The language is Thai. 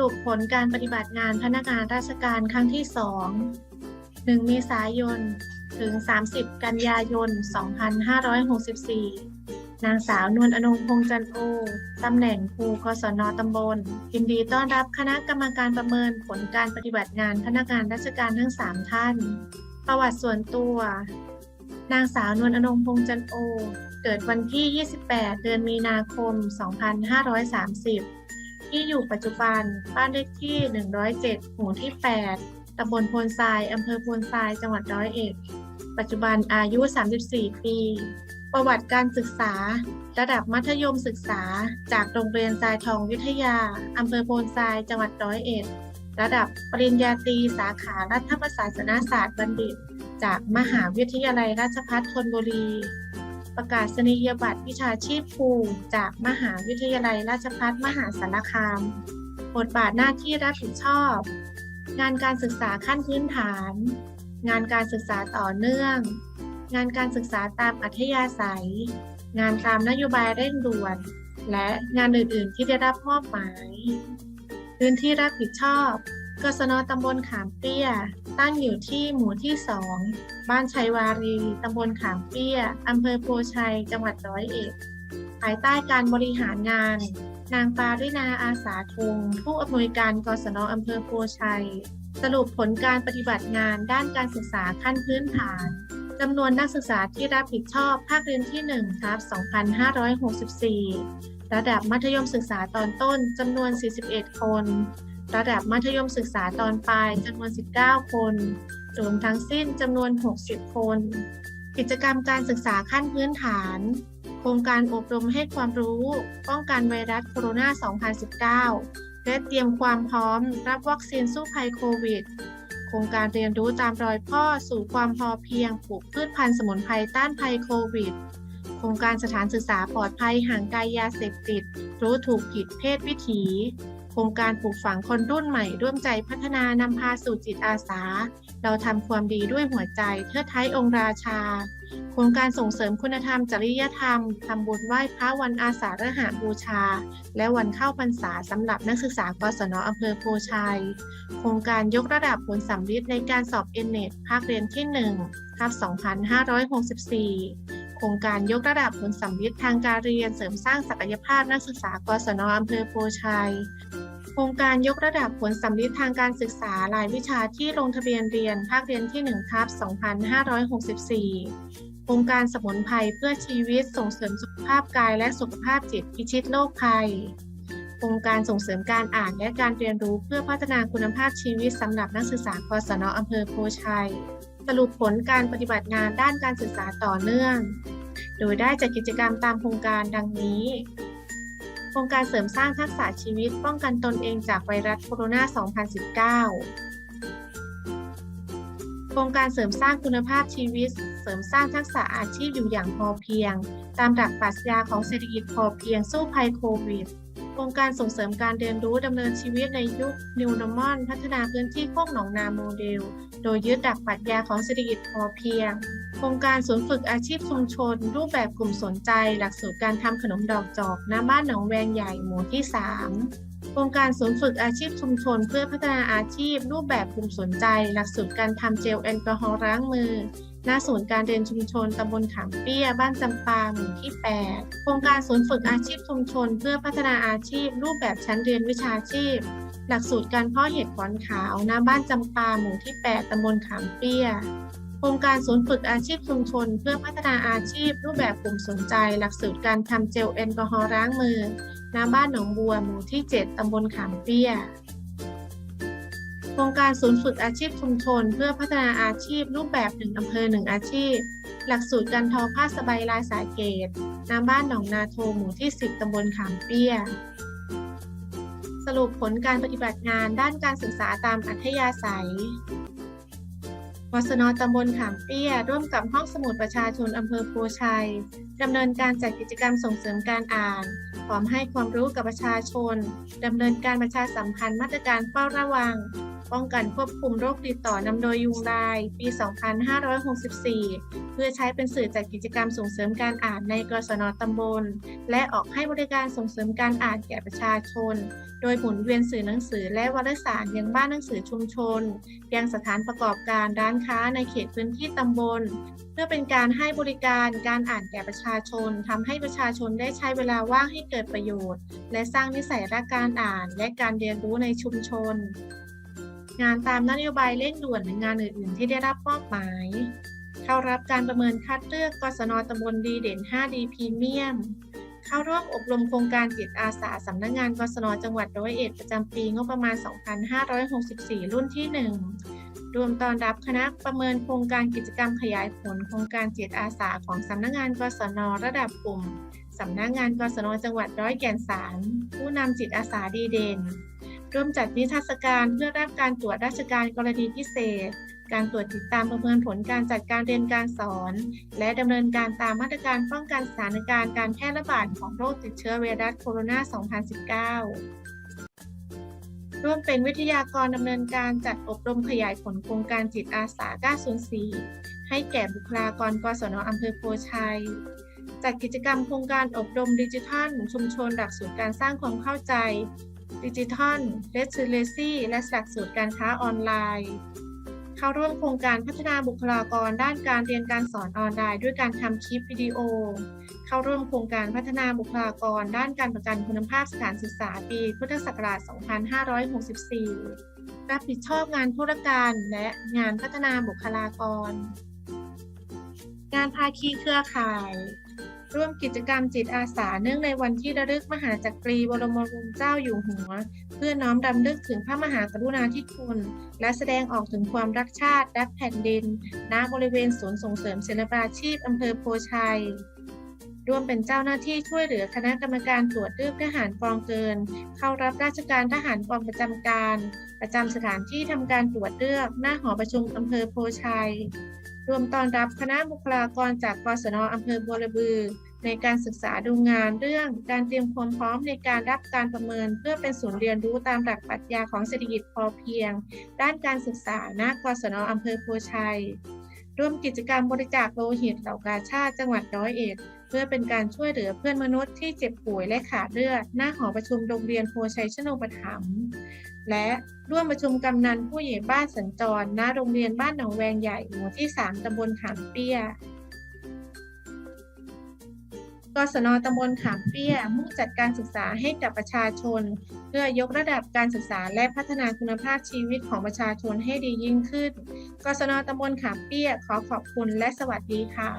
รุปผลการปฏิบัติงานพนักงานราชการครั้งที่ 2 1 เมษายน ถึง 30 กันยายน 2564 นางสาวนวลอนงพงษ์จันโอ ตำแหน่งครูกศนตำบล ยินดีต้อนรับคณะกรรมการประเมินผลการปฏิบัติงานพนักงานราชการทั้ง 3 ท่าน ประวัติส่วนตัว นางสาวนวลอนงพงษ์จันโอ เกิดวันที่ 28 เดือนมีนาคม 2530 ที่อยู่ปัจจุบัน บ้านเลขที่ 107 หมู่ที่ 8 ตำบลโพนทราย อำเภอโพนทราย จังหวัดร้อยเอ็ด ปัจจุบันอายุ 34 ปี ประวัติการศึกษา ระดับมัธยมศึกษา จากโรงเรียนทรายทองวิทยา อำเภอโพนทราย จังหวัดร้อยเอ็ด ระดับปริญญาตรีสาขารัฐประศาสนศาสตร์บัณฑิต จากมหาวิทยาลัยราชภัฏธนบุรี ประกาศนียบัตรวิชาชีพครูจากมหาวิทยาลัยราชภัฏมหาสารคาม บทบาทหน้าที่รับผิดชอบ งานการศึกษาขั้นพื้นฐาน งานการศึกษาต่อเนื่อง งานการศึกษาตามอัธยาศัย งานตามนโยบายเร่งด่วน และงานอื่น ๆ ที่ได้รับมอบหมาย พื้นที่รับผิดชอบ กศนตำบลขามเปี้ย ตั้งอยู่ที่หมู่ที่ 2 บ้านชัยวารี ตำบลขามเปี้ย อำเภอโพชัย จังหวัดร้อยเอ็ด ภายใต้การบริหารงาน นางปารินาอาสาทงผู้อำนวยการกศนอำเภอโพชัย สรุปผลการปฏิบัติงานด้านการศึกษาขั้นพื้นฐานจำนวนนักศึกษาที่รับผิดชอบภาคเรียนที่1ทับ2564 ระดับมัธยมศึกษาตอนต้นจำนวน 41 คน ระดับมัธยมศึกษาตอนปลายจำนวน 19 คนรวมทั้งสิ้นจำนวน 60 คน กิจกรรมการศึกษาขั้นพื้นฐาน โครงการอบรมให้ความรู้ป้องกันไวรัสโคโรนา 2019 และเตรียมความพร้อมรับวัคซีนสู้ภัยโควิด โครงการเรียนรู้ตามรอยพ่อสู่ความพอเพียงปลูกพืชพันธุ์สมุนไพรต้านภัยโควิด โครงการสถานศึกษาปลอดภัยห่างไกลยาเสพติด รู้ถูกผิดเพศวิถี โครงการปลูกฝังคนรุ่นใหม่ ร่วมใจพัฒนานำพาสู่จิตอาสา เราทำความดีด้วยหัวใจเทิดไทยองค์ราชา โครงการส่งเสริมคุณธรรมจริยธรรมทำบุญไหว้พระวันอาสาฬหบูชา และวันเข้าพรรษาสำหรับนักศึกษากศนอำเภอโพชัย โครงการยกระดับผลสัมฤทธิ์ในการสอบเอเนตภาคเรียนที่1ทับ2564 ครงการยกระดับผลสัมฤทธิ์ทางการเรียนเสริมสร้างศักยภาพนักศึกษากศนอำเภอโพชัย โครงการยกระดับผลสัมฤทธิ์ทางการศึกษารายวิชาที่ลงทะเบียนเรียนภาคเรียนที่1ทับ2564โครงการสมุนไพรเพื่อชีวิตส่งเสริมสุขภาพกายและสุขภาพจิตพิชิตโรคภัย โครงการส่งเสริมการอ่านและการเรียนรู้เพื่อพัฒนาคุณภาพชีวิตสำหรับนักศึกษากศนอำเภอโพชัย สรุปผลการปฏิบัติงานด้านการศึกษาต่อเนื่อง โดยได้จัดกิจกรรมตามโครงการดังนี้ โครงการเสริมสร้างทักษะชีวิตป้องกันตนเองจากไวรัสโคโรนา 2019 โครงการเสริมสร้างคุณภาพชีวิต เสริมสร้างทักษะอาชีพอยู่อย่างพอเพียง ตามหลักปรัชญาของเศรษฐกิจพอเพียงสู้ภัยโควิด ครงการส่งเสริมการเรียนรู้ดำเนินชีวิตในยุค New Normal พัฒนาพื้นที่โคกหนองนาโมเดล โดยยึดหลักปรัชญาของเศรษฐกิจพอเพียง โครงการศูนย์ฝึกอาชีพชุมชน รูปแบบกลุ่มสนใจ หลักสูตรการทำขนมดอกจอกณบ้านหนองแวงใหญ่หมู่ที่ 3 โครงการศูนย์ฝึกอาชีพชุมชน เพื่อพัฒนาอาชีพ รูปแบบกลุ่มสนใจ หลักสูตรการทำเจลแอลกอฮอล์ล้างมือ ณศูนย์การเรียนชุมชนตำบลขามเปี้ย บ้านจำปาหมู่ที่ 8 โครงการศูนย์ฝึกอาชีพชุมชน เพื่อพัฒนาอาชีพ รูปแบบชั้นเรียนวิชาชีพ หลักสูตรการเพาะเห็ดขอนขาวณบ้านจำปาหมู่ที่ 8 ตำบลขามเปี้ยโครงการศูนย์ฝึกอาชีพชุมชน เพื่อพัฒนาอาชีพ รูปแบบกลุ่มสนใจ หลักสูตรการทำเจลแอลกอฮอล์ล้างมือณบ้านหนองบัวหมู่ที่ 7 ตำบลขามเปี้ย โครงการศูนย์ฝึกอาชีพชุมชน เพื่อพัฒนาอาชีพรูปแบบหนึ่งอำเภอหนึ่งอาชีพ หลักสูตรการทอผ้าสบายลายสายเกตณบ้านหนองนาโทหมู่ที่ 10ตำบลขามเปี้ย สรุปผลการปฏิบัติงานด้านการศึกษาตามอัธยาศัยวสนตำบลขามเปี้ย ร่วมกับห้องสมุดประชาชนอำเภอโพชัย ดำเนินการจัดกิจกรรมส่งเสริมการอ่าน พร้อมให้ความรู้กับประชาชน ดำเนินการประชาสัมพันธ์มาตรการเฝ้าระวัง ป้องกันควบคุมโรคติดต่อนำโดยยุงลาย ปี 2564 เพื่อใช้เป็นสื่อจัดกิจกรรมส่งเสริมการอ่านในกศนตำบล และออกให้บริการส่งเสริมการอ่านแก่ประชาชน โดยหมุนเวียนสื่อหนังสือและวารสารยังบ้านหนังสือชุมชน ยังสถานประกอบการร้านค้าในเขตพื้นที่ตำบล เพื่อเป็นการให้บริการการอ่านแก่ประชาชนทำให้ประชาชนได้ใช้เวลาว่างให้เกิดประโยชน์ และสร้างนิสัยรักการอ่านและการเรียนรู้ในชุมชน งานตามนโยบายเร่งด่วนหรืองานอื่น ๆ ที่ได้รับมอบหมาย เข้ารับการประเมินคัดเลือกกศนตำบลดีเด่น 5D พรีเมียมเข้าร่วมอบรมโครงการจิตอาสาสำนักงงานกศนจังหวัดร้อยเอ็ดประจำปีงบประมาณ 2564 รุ่นที่ 1 รวมตอนรับคณะประเมินโครงการกิจกรรมขยายผลโครงการจิตอาสาของสำนักงานกศนระดับกลุ่มสำนักงานกศนจังหวัดร้อยแก่นสาร ผู้นำจิตอาสาดีเด่นร่วมจัดนิทรรศการเพื่อรับการตรวจราชการกรณีพิเศษ การตรวจติดตามประเมินผลการจัดการเรียนการสอน และดำเนินการตามมาตรการป้องกันสถานการณ์การแพร่ระบาดของโรคติดเชื้อไวรัสโคโรนา 2019 ร่วมเป็นวิทยากรดำเนินการจัดอบรมขยายผลโครงการจิตอาสา 904 ให้แก่บุคลากรกศนอำเภอโพชัย จัดกิจกรรมโครงการอบรมดิจิทัลชุมชนหลักสูตรการสร้างความเข้าใจดิจิทัลเลส i เลซี่และหลักสูตรการค้าออนไลน์ เข้าร่วมโครงการพัฒนาบุคลากรด้านการเรียนการสอนออนไลน์ด้วยการทำคลิปวิดีโอ เข้าร่วมโครงการพัฒนาบุคลากรด้านการประกันคุณภาพสถานศึกษาปี พุทธศักราช 2564 รับผิดชอบงานธุรการและงานพัฒนาบุคลากร งานภาคีเครือข่ายร่วมกิจกรรมจิตอาสาเนื่องในวันที่ระลึกมหาจักรีบรมวงศ์เจ้าอยู่หัว พื่อน้อมรำลึกถึงพระมหากรุณาธิคุณ และแสดงออกถึงความรักชาติ รักแผ่นดิน ณ บริเวณศูนย์ส่งเสริมศิลปาชีพอำเภอโพชัย ร่วมเป็นเจ้าหน้าที่ช่วยเหลือคณะกรรมการตรวจเลือกทหารกองเกิน เข้ารับราชการทหารกองประจำการ ประจำสถานที่ทำการตรวจเลือกหน้าหอประชุมอำเภอโพชัย รวมตอนรับคณะบุคลากรจากกศนอำเภอบัวระบือ ในการศึกษาดูงานเรื่องการเตรียมความพร้อมในการรับการประเมิน เพื่อเป็นศูนย์เรียนรู้ตามหลักปรัชญาของเศรษฐกิจพอเพียง ด้านการศึกษาณกศนอำเภอโพชัย ร่วมกิจกรรมบริจาคโลหิตเหล่ากาชาติจังหวัดร้อยเอ็ดเพื่อเป็นการช่วยเหลือเพื่อนมนุษย์ที่เจ็บป่วยและขาดเลือด หน้าหอประชุมโรงเรียนโพชัยชโนปถัมและร่วมประชุมกำนันผู้ใหญ่บ้านสัญจรณโรงเรียนบ้านหนองแวงใหญ่หมู่ที่ 3ตำบลขามเปี้ย กศนตำบลขามเปี้ย มุ่งจัดการศึกษาให้กับประชาชน เพื่อยกระดับการศึกษาและพัฒนาคุณภาพชีวิตของประชาชนให้ดียิ่งขึ้น กศนตำบลขามเปี้ย ขอขอบคุณและสวัสดีค่ะ